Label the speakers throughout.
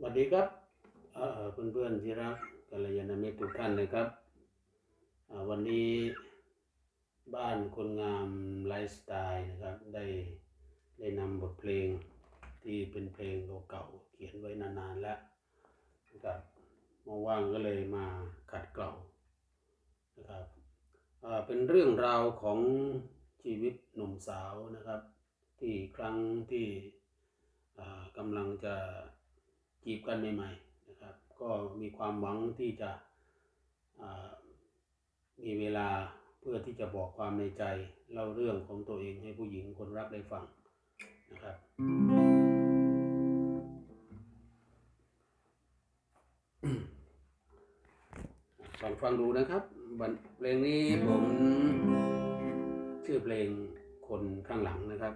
Speaker 1: สวัสดีครับเออเพื่อนๆที่รักกัลยาณมิตรทุกท่านนะครับ วันนี้บ้านคนงามไลฟ์สไตล์นะครับ ได้ได้นำบทเพลงที่เป็นเพลงเก่าๆเขียนไว้นานๆแล้วนะครับมาว่างก็เลยมาขัดเกลานะครับเป็นเรื่องราวของชีวิตหนุ่มสาวนะครับ ที่ครั้งที่กำลังจะ จีบกันใหม่ๆนะครับ ก็มีความหวังที่จะมีเวลาเพื่อที่จะบอกความในใจเล่าเรื่องของตัวเองให้ผู้หญิงคนรักได้ฟังนะครับฟังฟังดูนะครับเพลงนี้ผมชื่อเพลงคนข้างหลังนะครับ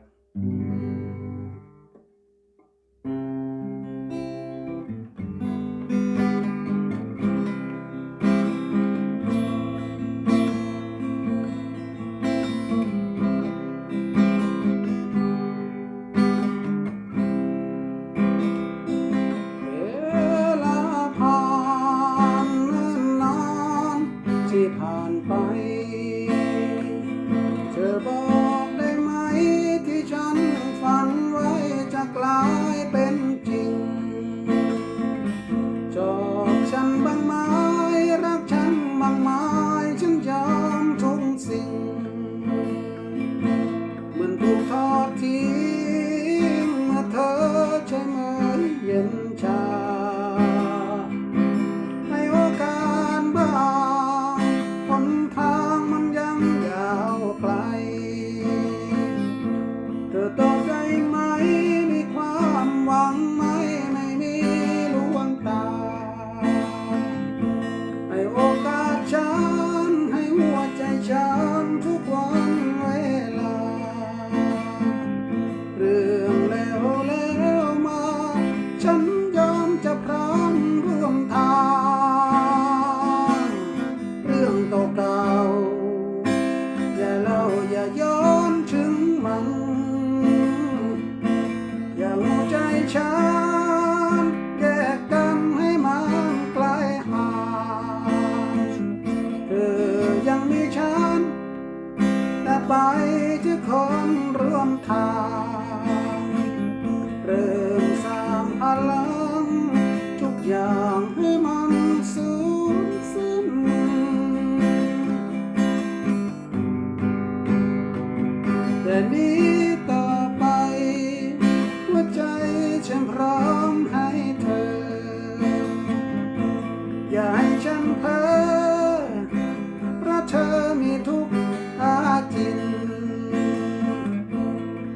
Speaker 2: เที่คนร่วมทาง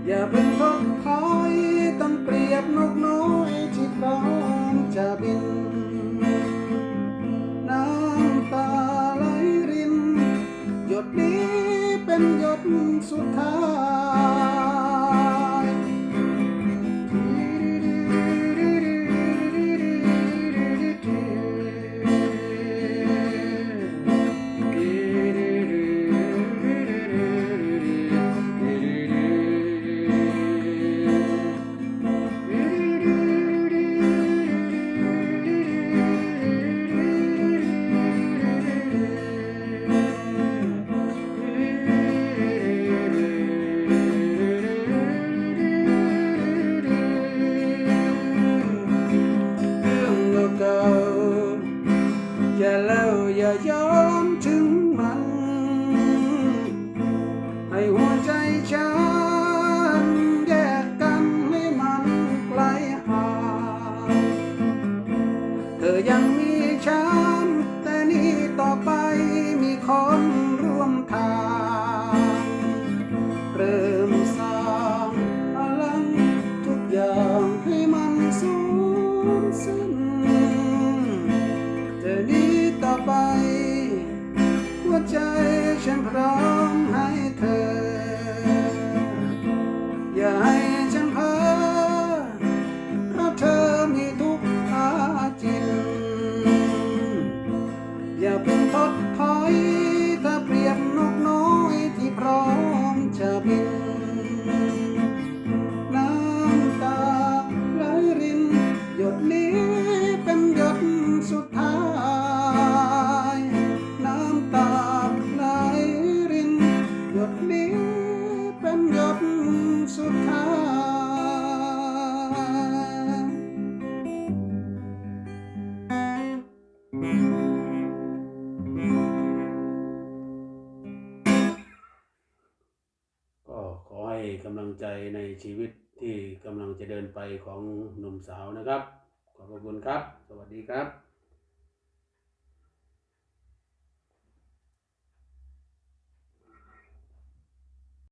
Speaker 2: อย่าเพิ่งทดถอยต้องเปรียบนกน้อยที่พร้อมจะบิน น้ำตาไหลริน หยดนี้เป็นหยดสุดท้าย อย่าเล่าอย่าย้อนถึงมัน ใจฉันพร้อมให้เธอ
Speaker 1: กำลังใจในชีวิตที่กำลังจะเดินไปของหนุ่มสาวนะครับ ขอบพระคุณครับ สวัสดีครับ